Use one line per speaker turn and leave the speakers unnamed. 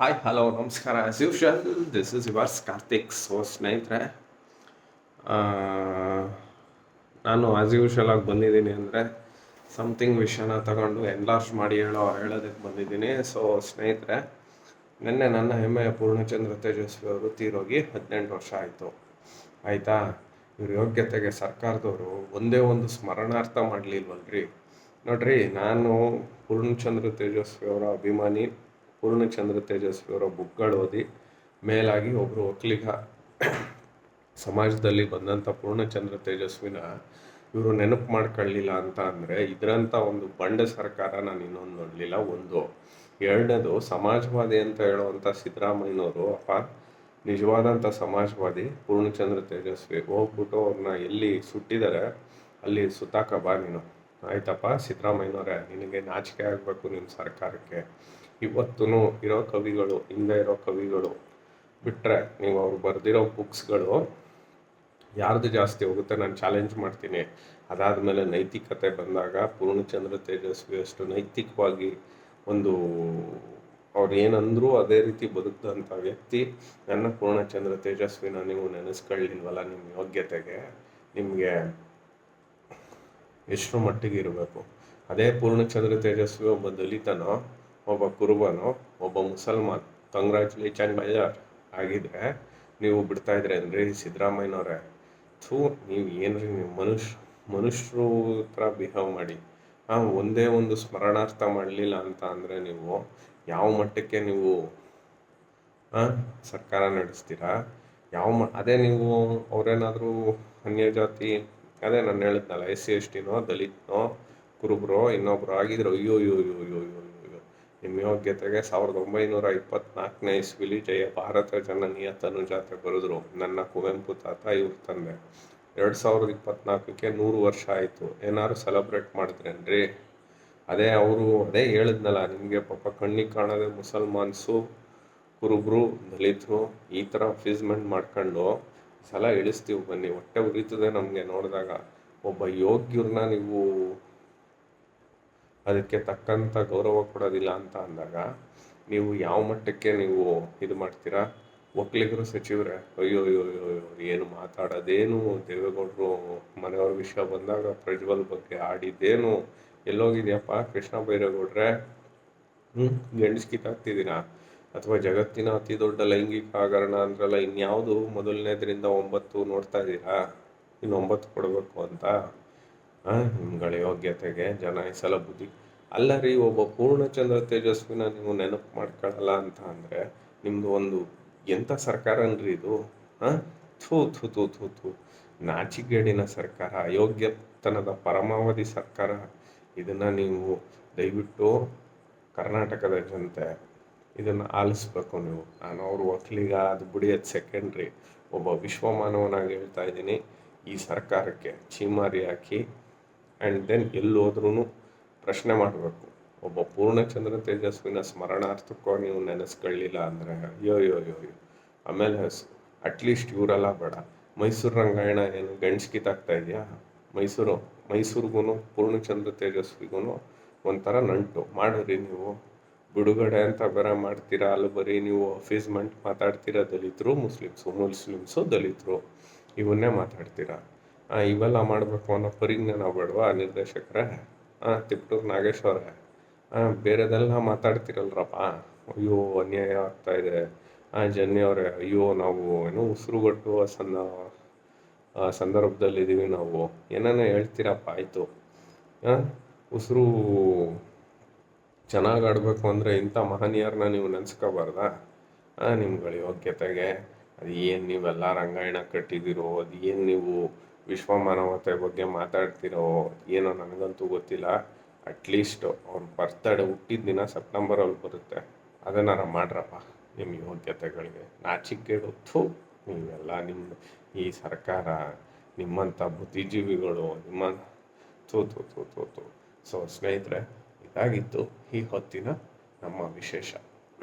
Hi hello ನಮಸ್ಕಾರ. As usual this is yours Karthik so ಸ್ನೇಹಿತರೆ. ನಾನು ಆಸ್ ಯೂಶಲ್ ಆಗಿ ಬಂದಿದ್ದೀನಿ ಅಂದರೆ ಸಮಥಿಂಗ್ ವಿಷಯನ ತಗೊಂಡು ಎನ್ಲಾರ್ಜ್ ಮಾಡಿ ಹೇಳೋ, ಹೇಳೋದಕ್ಕೆ ಬಂದಿದ್ದೀನಿ. ಸೊ ಸ್ನೇಹಿತರೆ, ನಿನ್ನೆ ನನ್ನ ಹೆಮ್ಮೆಯ ಪೂರ್ಣಚಂದ್ರ ತೇಜಸ್ವಿ ಅವರು ತೀರೋಗಿ ಹದಿನೆಂಟು ವರ್ಷ ಆಯಿತು. ಆಯಿತಾ? ಇವ್ರ ಯೋಗ್ಯತೆಗೆ ಸರ್ಕಾರದವರು ಒಂದೇ ಒಂದು ಸ್ಮರಣಾರ್ಥ ಮಾಡಲಿಲ್ವಲ್ರಿ? ನೋಡ್ರಿ, ನಾನು ಪೂರ್ಣಚಂದ್ರ ತೇಜಸ್ವಿ ಅವರ ಅಭಿಮಾನಿ. ಪೂರ್ಣಚಂದ್ರ ತೇಜಸ್ವಿ ಅವರ ಬುಕ್ಗಳು ಓದಿ ಮೇಲಾಗಿ ಒಬ್ಬರು ಒಕ್ಕಲಿಗ ಸಮಾಜದಲ್ಲಿ ಬಂದಂಥ ಪೂರ್ಣಚಂದ್ರ ತೇಜಸ್ವಿನ ಇವರು ನೆನಪು ಮಾಡ್ಕೊಳ್ಳಿಲ್ಲ ಅಂತ ಅಂದರೆ ಇದರಂಥ ಒಂದು ಬಂಡ ಸರ್ಕಾರ ನಾನು ಇನ್ನೊಂದು ನೋಡಲಿಲ್ಲ, ಒಂದು. ಎರಡನೇದು, ಸಮಾಜವಾದಿ ಅಂತ ಹೇಳುವಂಥ ಸಿದ್ದರಾಮಯ್ಯನವರು ಅಪ್ಪ, ನಿಜವಾದಂಥ ಸಮಾಜವಾದಿ, ಪೂರ್ಣಚಂದ್ರ ತೇಜಸ್ವಿ, ಹೋಗ್ಬಿಟ್ಟು ಅವ್ರನ್ನ ಎಲ್ಲಿ ಸುಟ್ಟಿದ್ದಾರೆ ಅಲ್ಲಿ ಸುತ್ತಾಕ ಬಾ ನೀನು. ಆಯ್ತಪ್ಪ, ಸಿದ್ದರಾಮಯ್ಯನವರೇ, ನಿನಗೆ ನಾಚಿಕೆ ಆಗಬೇಕು ನಿಮ್ಮ ಸರ್ಕಾರಕ್ಕೆ. ಇವತ್ತೂ ಇರೋ ಕವಿಗಳು ಹಿಂದೆ ಇರೋ ಕವಿಗಳು ಬಿಟ್ಟರೆ ನೀವು ಅವ್ರು ಬರೆದಿರೋ ಬುಕ್ಸ್ಗಳು ಯಾರ್ದು ಜಾಸ್ತಿ ಹೋಗುತ್ತೆ ನಾನು ಚಾಲೆಂಜ್ ಮಾಡ್ತೀನಿ. ಅದಾದಮೇಲೆ ನೈತಿಕತೆ ಬಂದಾಗ ಪೂರ್ಣಚಂದ್ರ ತೇಜಸ್ವಿ ಅಷ್ಟು ನೈತಿಕವಾಗಿ ಒಂದು ಅವ್ರು ಏನಂದ್ರು ಅದೇ ರೀತಿ ಬದುಕಿದಂಥ ವ್ಯಕ್ತಿ ನನ್ನ ಪೂರ್ಣಚಂದ್ರ ತೇಜಸ್ವಿನ ನೀವು ನೆನೆಸ್ಕೊಳ್ಳಿಲ್ವಲ್ಲ ನಿಮ್ಮ ಯೋಗ್ಯತೆಗೆ, ನಿಮಗೆ ಎಷ್ಟು ಮಟ್ಟಿಗೆ ಇರಬೇಕು? ಅದೇ ಪೂರ್ಣಚಂದ್ರ ತೇಜಸ್ವಿ ಒಬ್ಬ ದಲಿತನೋ ಒಬ್ಬ ಕುರುಬನು, ಒಬ್ಬ ಮುಸಲ್ಮಾನ್, ಕಂಗ್ರ್ಯಾಚುಲೇಷನ್ ಬಜಾರ್ ಆಗಿದ್ರೆ ನೀವು ಬಿಡ್ತಾ ಇದ್ರೇನ್ರಿ ಸಿದ್ದರಾಮಯ್ಯನವ್ರೆ, ಥೂ, ನೀವು ಏನ್ರಿ ನೀವು ಮನುಷ್ಯ, ಮನುಷ್ಯರು ಥರ ಬಿಹೇವ್ ಮಾಡಿ. ಹಾಂ ಒಂದೇ ಒಂದು ಸ್ಮರಣಾರ್ಥ ಮಾಡಲಿಲ್ಲ ಅಂತ ಅಂದರೆ ನೀವು ಯಾವ ಮಟ್ಟಕ್ಕೆ ನೀವು ಸರ್ಕಾರ ನಡೆಸ್ತೀರಾ? ಯಾವ ಮ, ಅದೇ ನೀವು ಅವರೇನಾದರೂ ಅನ್ಯ ಜಾತಿ, ಅದೇ ನಾನು ಹೇಳಿದ್ನಲ್ಲ ಎಸ್ ಸಿ, ಎಸ್ ಟಿನೋ ದಲಿತನೋ, ಕುರುಬ್ರೋ, ಇನ್ನೊಬ್ರು ಆಗಿದ್ರು ಅಯ್ಯೋ ಅಯ್ಯೋ ಅಯ್ಯೋ ಅಯ್ಯೋ ಅಯ್ಯೋ. ನಿಮ್ಮ ಯೋಗ್ಯತೆಗೆ ಸಾವಿರದ ಒಂಬೈನೂರ ಇಪ್ಪತ್ನಾಲ್ಕನೇ ಇಸ್ವಿಲಿ ಜಯ ಭಾರತ ಜನನೀಯ ತನುಜಾತೆ ಬರೆದ್ರು. ನನ್ನ ಕುವೆಂಪು ತಾತ ಇವ್ರ ತಂದೆ. ಎರಡು ಸಾವಿರದ ಇಪ್ಪತ್ನಾಲ್ಕಕ್ಕೆ ನೂರು ವರ್ಷ ಆಯಿತು. ಏನಾದ್ರು ಸೆಲೆಬ್ರೇಟ್ ಮಾಡಿದ್ರೇನ್ರಿ? ಅದೇ ಅವರು ಅದೇ ಹೇಳಿದ್ನಲ್ಲ, ನಿಮಗೆ ಪಾಪ ಕಣ್ಣಿಗೆ ಕಾಣದೆ ಮುಸಲ್ಮಾನ್ಸು, ಕುರುಬ್ರು, ದಲಿತರು ಈ ಥರ ಫೀಸ್ಮೆಂಟ್ ಮಾಡ್ಕೊಂಡು ಸಲ ಇಳಿಸ್ತೀವಿ ಬನ್ನಿ. ಹೊಟ್ಟೆ ಉರಿತದೆ ನಮಗೆ ನೋಡಿದಾಗ. ಒಬ್ಬ ಯೋಗ್ಯರನ್ನ ನೀವು ಅದಕ್ಕೆ ತಕ್ಕಂಥ ಗೌರವ ಕೊಡೋದಿಲ್ಲ ಅಂತ ಅಂದಾಗ ನೀವು ಯಾವ ಮಟ್ಟಕ್ಕೆ ನೀವು ಇದು ಮಾಡ್ತೀರಾ? ಒಕ್ಕಲಿಗರು ಸಚಿವರೇ, ಅಯ್ಯೋ ಅಯ್ಯೋ ಅಯ್ಯೋ ಏನು ಮಾತಾಡೋದೇನು? ದೇವೇಗೌಡರು ಮನೆಯವ್ರ ವಿಷಯ ಬಂದಾಗ ಪ್ರಜ್ವಲ್ ಬಗ್ಗೆ ಆಡಿದ್ದೇನು? ಎಲ್ಲೋಗಿದೆಯಪ್ಪ ಕೃಷ್ಣ ಬೈರೇಗೌಡ್ರೆ ಹ್ಞೂ ಗಂಡಸ್ ಕಿತ್ತಾಗ್ತಿದ್ದೀರಾ ಅಥವಾ ಜಗತ್ತಿನ ಅತಿ ದೊಡ್ಡ ಲೈಂಗಿಕ ಹಗರಣ ಅಂದ್ರಲ್ಲ, ಇನ್ಯಾವುದು ಮೊದಲನೇದರಿಂದ ಒಂಬತ್ತು ನೋಡ್ತಾ ಇದ್ದೀರಾ? ಇನ್ನು ಒಂಬತ್ತು ಕೊಡಬೇಕು ಅಂತ? ನಿಮ್ಗಳ ಯೋಗ್ಯತೆಗೆ ಜನ ಸಲ ಬುದ್ಧಿ ಅಲ್ಲ ರೀ, ಒಬ್ಬ ಪೂರ್ಣಚಂದ್ರ ತೇಜಸ್ವಿನ ನೀವು ನೆನಪು ಮಾಡ್ಕೊಳ್ಳಲ್ಲ ಅಂತ ಅಂದರೆ ನಿಮ್ಮದು ಒಂದು ಎಂಥ ಸರ್ಕಾರನ್ರಿ ಇದು? ಹಾಂ ಥೂ ಥೂ ಥೂ ಥೂ ಥೂ. ನಾಚಿಗೇಡಿನ ಸರ್ಕಾರ, ಅಯೋಗ್ಯತನದ ಪರಮಾವಧಿ ಸರ್ಕಾರ. ಇದನ್ನು ನೀವು ದಯವಿಟ್ಟು ಕರ್ನಾಟಕದ ಜನತೆ ಇದನ್ನು ಆಲಿಸ್ಬೇಕು ನೀವು. ನಾನು ಅವ್ರ ಒಕ್ಕಲಿಗ, ಅದು ಬಿಡಿಯೋದು ಸೆಕೆಂಡ್ರಿ ಒಬ್ಬ ವಿಶ್ವಮಾನವನಾಗಿ ಹೇಳ್ತಾ ಇದ್ದೀನಿ, ಈ ಸರ್ಕಾರಕ್ಕೆ ಚೀಮಾರಿ ಹಾಕಿ ಆ್ಯಂಡ್ ದೆನ್ ಎಲ್ಲಿ ಹೋದ್ರೂ ಪ್ರಶ್ನೆ ಮಾಡಬೇಕು. ಒಬ್ಬ ಪೂರ್ಣಚಂದ್ರ ತೇಜಸ್ವಿನ ಸ್ಮರಣಾರ್ಥಕ್ಕೂ ನೀವು ನೆನೆಸ್ಕೊಳ್ಳಿಲ್ಲ ಅಂದರೆ, ಅಯ್ಯೋ ಯೋ ಯೋ ಯೋ ಆಮೇಲೆ ಅಟ್ಲೀಸ್ಟ್ ಇವರೆಲ್ಲ ಬೇಡ. ಮೈಸೂರು ರಂಗಾಯಣ ಏನು ಗಂಡ್ಸ್ ಆಗ್ತಾ ಇದೆಯಾ? ಮೈಸೂರು ಮೈಸೂರಿಗೂ ಪೂರ್ಣಚಂದ್ರ ತೇಜಸ್ವಿಗೂ ಒಂಥರ ನಂಟು. ಮಾಡಿರಿ ನೀವು. ಬಿಡುಗಡೆ ಅಂತ ಬೇರೆ ಮಾಡ್ತೀರಾ? ಅಲ್ಲಿ ಬರೀ ನೀವು ಅಫೀಸ್ಮೆಂಟ್ ಮಾತಾಡ್ತೀರಾ? ದಲಿತರು, ಮುಸ್ಲಿಮ್ಸು ಮುಸ್ಲಿಮ್ಸು, ದಲಿತರು. ಇವನ್ನೇ ಮಾತಾಡ್ತೀರಾ? ಇವೆಲ್ಲ ಮಾಡಬೇಕು ಅನ್ನೋ ಪರಿಜ್ಞಾನ ಬೇಡವಾ ನಿರ್ದೇಶಕರೇ? ತಿಪ್ಟೂರು ನಾಗೇಶ್ ಅವರೇ. ಹಾಂ ಬೇರೆದೆಲ್ಲ ಮಾತಾಡ್ತಿರಲ್ರಪ್ಪ. ಅಯ್ಯೋ, ಅನ್ಯಾಯ ಆಗ್ತಾ ಇದೆ. ಹಾಂ ಜನ್ಯ ಅವರೇ, ಅಯ್ಯೋ, ನಾವು ಏನು ಉಸಿರುಗಟ್ಟುವ ಆ ಸಂದರ್ಭದಲ್ಲಿದ್ದೀವಿ ನಾವು. ಏನಾನ ಹೇಳ್ತೀರಪ್ಪ, ಆಯಿತು. ಉಸಿರು ಚೆನ್ನಾಗಿ ಆಡಬೇಕು ಅಂದರೆ ಇಂಥ ಮಹನೀಯರನ್ನ ನೀವು ನೆನೆಸ್ಕೋಬಾರ್ದಾ? ನಿಮ್ಗಳ ಯೋಗ್ಯತೆಗೆ. ಅದು ಏನು ನೀವೆಲ್ಲ ರಂಗಾಯಣ ಕಟ್ಟಿದ್ದೀರೋ ಅದು ಏನು ನೀವು ವಿಶ್ವ ಮಾನವತೆ ಬಗ್ಗೆ ಮಾತಾಡ್ತಿರೋ ಏನೋ ನನಗಂತೂ ಗೊತ್ತಿಲ್ಲ. ಅಟ್ಲೀಸ್ಟ್ ಅವ್ರ ಬರ್ತಡೇ ಹುಟ್ಟಿದ ದಿನ ಸೆಪ್ಟೆಂಬರಲ್ಲಿ ಬರುತ್ತೆ. ಅದನ್ನಾರ ಮಾಡ್ರಪ್ಪ ನಿಮ್ಮ ಯೋಗ್ಯತೆಗಳಿಗೆ. ನಾಚಿಕೆಡು ಥು, ನೀವೆಲ್ಲ ನಿಮ್ಮ ಈ ಸರ್ಕಾರ ನಿಮ್ಮಂಥ ಬುದ್ಧಿಜೀವಿಗಳು ನಿಮ್ಮ ಥೂ ಥೂ ಥೂ ಥೂ ಥೂ. ಸೊ ಸ್ನೇಹಿತರೆ, ಇದಾಗಿತ್ತು ಈ ಹೊತ್ತಿನ ನಮ್ಮ ವಿಶೇಷ.